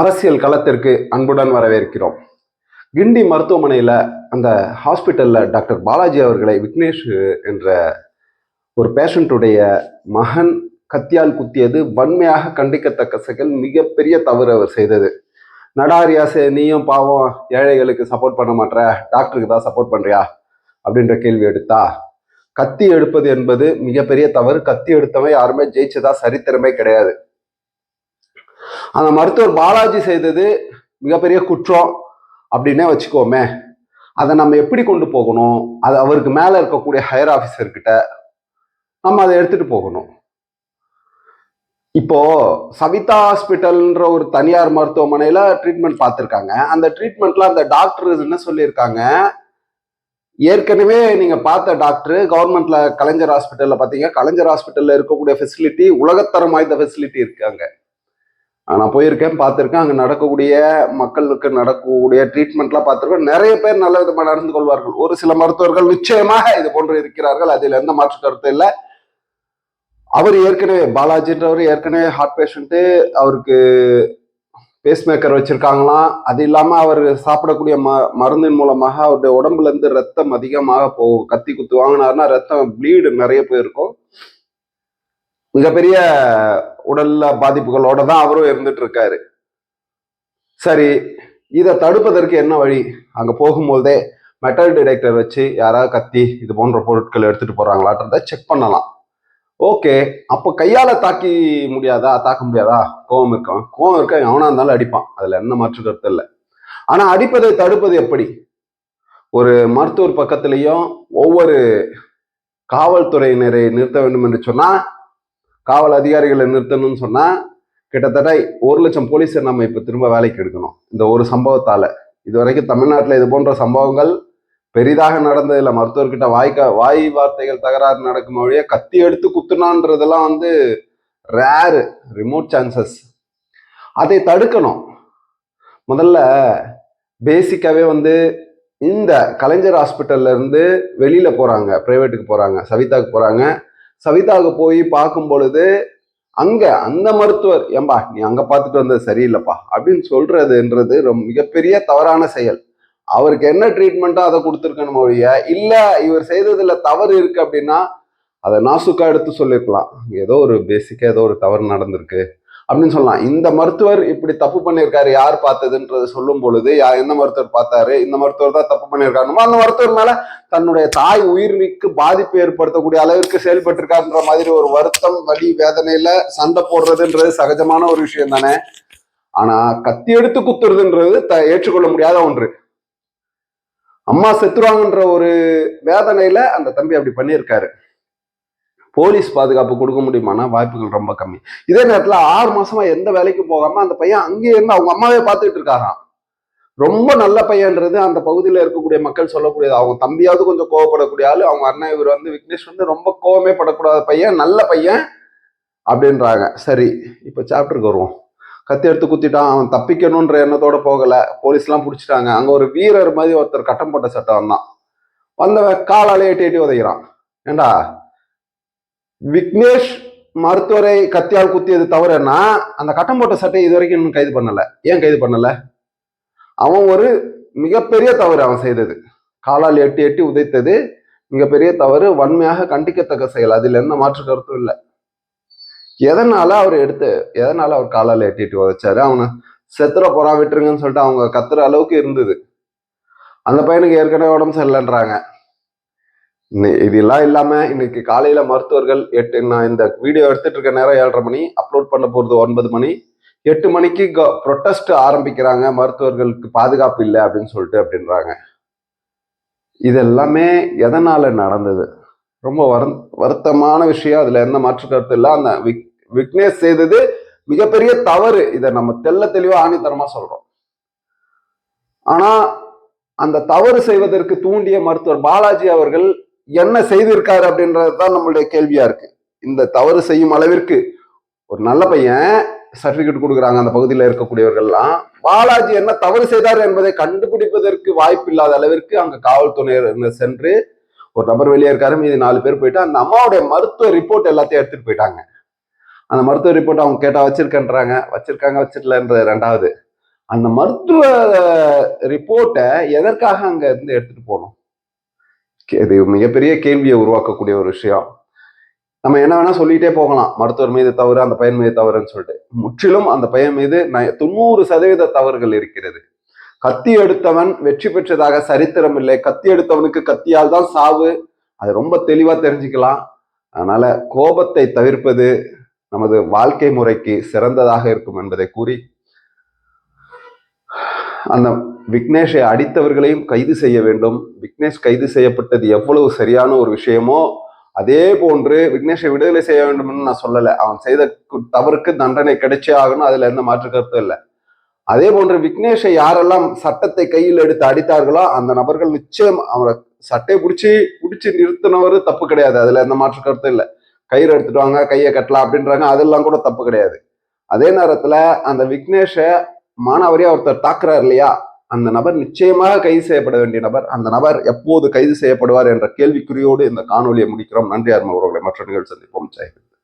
அரசியல் களத்திற்கு அன்புடன் வரவேற்கிறோம். கிண்டி மருத்துவமனையில் அந்த ஹாஸ்பிட்டலில் டாக்டர் பாலாஜி அவர்களை விக்னேஷ் என்ற ஒரு பேஷண்ட்டுடைய மகன் கத்தியால் குத்தியது. வன்மையாக கண்டிக்கத்தக்க செயல் மிகப்பெரிய தவறு அவர் செய்தது. நடாரியாசே நீயும் பாவம் ஏழைகளுக்கு சப்போர்ட் பண்ண மாட்ற டாக்டருக்கு தான் சப்போர்ட் பண்ணுறியா அப்படின்ற கேள்வி எடுத்தா கத்தி எடுப்பது என்பது மிகப்பெரிய தவறு. கத்தி எடுத்தவன் யாருமே ஜெயிச்சதா சரித்திரமே கிடையாது. அந்த மருத்துவர் பாலாஜி செய்தது மிகப்பெரிய குற்றம் அப்படின்னே வச்சுக்கோமே. அதை நம்ம எப்படி கொண்டு போகணும்? அது அவருக்கு மேலே இருக்கக்கூடிய ஹையர் ஆஃபீஸர்கிட்ட நம்ம அதை எடுத்துகிட்டு போகணும். இப்போ சவிதா ஹாஸ்பிட்டல்ன்ற ஒரு தனியார் மருத்துவமனையில ட்ரீட்மெண்ட் பார்த்துருக்காங்க. அந்த ட்ரீட்மெண்ட்ல அந்த டாக்டர் என்ன சொல்லியிருக்காங்க? ஏற்கனவே நீங்க பார்த்த டாக்டர் கவர்மெண்ட்ல கலைஞர் ஹாஸ்பிட்டல்ல பாத்தீங்க கலைஞர் ஹாஸ்பிட்டல்ல இருக்கக்கூடிய ஃபெசிலிட்டி உலகத்தரம் வாய்ந்த ஃபெசிலிட்டி இருக்காங்க நான் போயிருக்கேன் பார்த்துருக்கேன். அங்கே நடக்கக்கூடிய மக்களுக்கு நடக்கக்கூடிய ட்ரீட்மெண்ட்லாம் பார்த்துருக்கேன் நிறைய பேர் நல்ல விதமாக நடந்து கொள்வார்கள். ஒரு சில மருத்துவர்கள் நிச்சயமாக இது போன்று இருக்கிறார்கள். அதில் எந்த மாற்று கருத்து இல்லை. அவர் ஏற்கனவே பாலாஜின்றவர் ஏற்கனவே ஹார்ட் பேஷண்ட்டு அவருக்கு பேஸ்மேக்கர் வச்சிருக்காங்களாம். அது இல்லாமல் அவர் சாப்பிடக்கூடிய ம மருந்தின் மூலமாக அவருடைய உடம்புலேருந்து ரத்தம் அதிகமாக போகும் கத்தி குத்து வாங்கினாருன்னா ரத்தம் ப்ளீடு நிறைய போயிருக்கும் மிகப்பெரிய உடல்ல பாதிப்புகளோட தான் அவரும் இருந்துட்டு இருக்காரு சரி இதை தடுப்பதற்கு என்ன வழி? அங்க போகும்போதே மெட்டல் டிடெக்டர் வச்சு யாராவது கத்தி இது போன்ற பொருட்கள் எடுத்துட்டு போறாங்களான்றத செக் பண்ணலாம். ஓகே அப்போ கையால தாக்கி முடியாதா? தாக்க முடியாதா? கோவம் இருக்கான் கோவம் இருக்க? எவனா இருந்தாலும் அடிப்பான். அதுல என்ன மாற்று கருத்து இல்லை. ஆனா அடிப்பதை தடுப்பது எப்படி? ஒரு மருத்துவர் பக்கத்துலேயும் ஒவ்வொரு காவல்துறையினரை நிறுத்த வேண்டும் என்று சொன்னா காவல் அதிகாரிகளை நிறுத்தணும்னு சொன்னால் கிட்டத்தட்ட ஒரு லட்சம் போலீஸை நம்ம இப்போ திரும்ப வேலைக்கு எடுக்கணும். இந்த ஒரு சம்பவத்தால். இது வரைக்கும் தமிழ்நாட்டில் இது போன்ற சம்பவங்கள் பெரிதாக நடந்ததில்லை. மருத்துவர்கிட்ட வாய்க்க வாய் வார்த்தைகள் தகராறு நடக்கும் வழியே கத்தி எடுத்து குத்துனான்றதெல்லாம் வந்து ரேரு ரிமோட் சான்சஸ் அதை தடுக்கணும். முதல்ல பேசிக்காகவே வந்து இந்த கலைஞர் ஹாஸ்பிட்டல்லேருந்து வெளியில் போகிறாங்க ப்ரைவேட்டுக்கு போகிறாங்க சவிதாவுக்கு சவிதாக்கு சவிதாவுக்கு போய் பார்க்கும் பொழுது அங்க அந்த மருத்துவர் ஏம்பா நீ அங்க பார்த்துட்டு வந்தது சரியில்லைப்பா அப்படின்னு சொல்றதுன்றது ரொம்ப மிகப்பெரிய தவறான செயல். அவருக்கு என்ன ட்ரீட்மெண்ட்டோ அதை கொடுத்துருக்கணும் ஒழிய இல்ல இவர் செய்ததுல தவறு இருக்கு அப்படின்னா அதை நாசுக்கா எடுத்து சொல்லிருக்கலாம். ஏதோ ஒரு பேசிக்கா ஏதோ ஒரு தவறு நடந்திருக்கு. அப்படின்னு சொல்லலாம். இந்த மருத்துவர் இப்படி தப்பு பண்ணியிருக்காரு யார் பார்த்ததுன்றது சொல்லும் பொழுது யா எந்த மருத்துவர் பார்த்தாரு இந்த மருத்துவர் தான் தப்பு பண்ணியிருக்காருமோ அந்த மருத்துவர் மேல தன்னுடைய தாய் உயிருக்கு பாதிப்பு ஏற்படுத்தக்கூடிய அளவிற்கு செயல்பட்டிருக்காருன்ற மாதிரி ஒரு வருத்தம் வலி வேதனையில சண்டை போடுறதுன்றது சகஜமான ஒரு விஷயம் தானே. ஆனா கத்தி எடுத்து குத்துறதுன்றது த ஏற்றுக்கொள்ள முடியாத ஒன்று. அம்மா செத்துருவாங்கன்ற ஒரு வேதனையில அந்த தம்பி அப்படி பண்ணியிருக்காரு. போலீஸ் பாதுகாப்பு கொடுக்க முடியுமானா வாய்ப்புகள் ரொம்ப கம்மி. இதே நேரத்தில் ஆறு மாசமா எந்த வேலைக்கும் போகாம அந்த பையன் அங்கேயே இருந்து அவங்க அம்மாவே பார்த்துட்டு இருக்காராம். ரொம்ப நல்ல பையன்றது அந்த பகுதியில் இருக்கக்கூடிய மக்கள் சொல்லக்கூடியது. அவங்க தம்பியாவது கொஞ்சம் கோவப்படக்கூடிய ஆளு அவங்க அண்ணன் இவர் வந்து விக்னேஷ் வந்து ரொம்ப கோவமே படக்கூடாத பையன் நல்ல பையன் அப்படின்றாங்க. சரி இப்போ சாப்டருக்கு வருவோம். கத்தி எடுத்து குத்திட்டான் அவன் தப்பிக்கணுன்ற எண்ணத்தோட போகல. போலீஸ்லாம் பிடிச்சிட்டாங்க. அங்கே ஒரு வீரர் மாதிரி ஒருத்தர் கட்டம் போட்ட சட்டம் வந்தான். வந்தவன் காலாலே எட்டி எட்டி உதைக்கிறான். ஏண்டா? விக்னேஷ் மருத்துவரை கத்தியால் குத்தியது தவறுன்னா அந்த கட்டம் போட்ட சட்டை இது வரைக்கும் இன்னும் கைது பண்ணல. ஏன் கைது பண்ணல? அவன் ஒரு மிகப்பெரிய தவறு அவன் செய்தது. காலால் எட்டி எட்டி உதைத்தது மிகப்பெரிய தவறு வன்மையாக கண்டிக்கத்தக்க செயல். அதில் எந்த மாற்று கருத்தும் இல்லை. எதனால அவர் எடுத்து எதனால அவர் காலால் எட்டி எட்டி உதைச்சாரு? அவனை செத்துற போறா விட்டுருங்கன்னு சொல்லிட்டு அவங்க கத்துற அளவுக்கு இருந்தது. அந்த பையனுக்கு ஏற்கனவே உடம்பு சரியில்லைன்றாங்க. இதெல்லாம் இல்லாம இன்னைக்கு காலையில மருத்துவர்கள் எட்டு நான் இந்த வீடியோ எடுத்துட்டு இருக்க நேரம் ஏழரை மணி அப்லோட் பண்ண போறது ஒன்பது மணி. எட்டு மணிக்கு ப்ரொட்டஸ்ட் ஆரம்பிக்கிறாங்க மருத்துவர்களுக்கு பாதுகாப்பு இல்லை அப்படின்னு சொல்லிட்டு அப்படின்றாங்க. இது எல்லாமே எதனால நடந்தது? ரொம்ப வரு வருத்தமான விஷயம். அதுல எந்த மாற்று கருத்து இல்லை. அந்த விக் விக்னேஷ் செய்தது மிகப்பெரிய தவறு. இதை நம்ம தெள்ள தெளிவா ஆணித்தரமா சொல்றோம். ஆனா அந்த தவறு செய்வதற்கு தூண்டிய மருத்துவர் பாலாஜி அவர்கள் என்ன செய்திருக்காரு அப்படின்றது தான் நம்மளுடைய கேள்வியா இருக்கு. இந்த தவறு செய்யும் அளவிற்கு ஒரு நல்ல பையன் சர்டிபிகேட் கொடுக்குறாங்க அந்த பகுதியில் இருக்கக்கூடியவர்கள்லாம். பாலாஜி என்ன தவறு செய்தார் என்பதை கண்டுபிடிப்பதற்கு வாய்ப்பு இல்லாத அளவிற்கு அங்க காவல்துறையினர் சென்று ஒரு நபர் வெளியே இருக்காரு மீது நாலு பேர் போயிட்டு அந்த அம்மாவுடைய மருத்துவ ரிப்போர்ட் எல்லாத்தையும் எடுத்துட்டு போயிட்டாங்க. அந்த மருத்துவ ரிப்போர்ட் அவங்க கேட்டா வச்சிருக்கேன்றாங்க. வச்சிருக்காங்க வச்சிடலன்றது ரெண்டாவது. அந்த மருத்துவ ரிப்போர்ட்டை எதற்காக அங்க இருந்து எடுத்துட்டு போகணும் இது மிகப்பெரிய கேள்வியை உருவாக்கக்கூடிய ஒரு விஷயம். நம்ம என்ன வேணா சொல்லிட்டே போகலாம். மருத்துவர் மீது தவறு அந்த பையன் மீது தவறுன்னு சொல்லிட்டு. முற்றிலும் அந்த பையன் மீது ந- தொண்ணூறு சதவீத தவறுகள் இருக்கிறது. கத்தி எடுத்தவன் வெற்றி பெற்றதாக சரித்திரம் இல்லை. கத்தி எடுத்தவனுக்கு கத்தியால் தான் சாவு. அது ரொம்ப தெளிவா தெரிஞ்சுக்கலாம். அதனால கோபத்தை தவிர்ப்பது நமது வாழ்க்கை முறைக்கு சிறந்ததாக இருக்கும் என்பதை கூறி அந்த விக்னேஷை அடித்தவர்களையும் கைது செய்ய வேண்டும். விக்னேஷ் கைது செய்யப்பட்டது எவ்வளவு சரியான ஒரு விஷயமோ அதே போன்று விக்னேஷை விடுதலை செய்ய வேண்டும்னு நான் சொல்லலை. அவன் செய்த தவறுக்கு தண்டனை கிடைச்சே ஆகணும் அதுல எந்த மாற்று கருத்தும் இல்லை. அதே போன்று விக்னேஷை யாரெல்லாம் சட்டத்தை கையில் எடுத்து அடித்தார்களோ அந்த நபர்கள் நிச்சயம் அவரை சட்டையை பிடிச்சி பிடிச்சி நிறுத்தினவர் தப்பு கிடையாது. அதுல எந்த மாற்று கருத்தும் இல்லை. கயிறு எடுத்துட்டு வாங்க கையை கட்டலாம் அப்படின்றாங்க அதெல்லாம் கூட தப்பு கிடையாது. அதே நேரத்துல அந்த விக்னேஷை மானாவரியா ஒருத்தர் தாக்குறார் இல்லையா? அந்த நபர் நிச்சயமாக கைது செய்யப்பட வேண்டிய நபர். அந்த நபர் எப்போது கைது செய்யப்படுவார் என்ற கேள்விக்குறியோடு இந்த காணொலியை முடிக்கிறோம். நன்றி அருமை அவர்களை மற்ற நிகழ்ச்சி சந்திப்போம். ஜெயஹிந்த்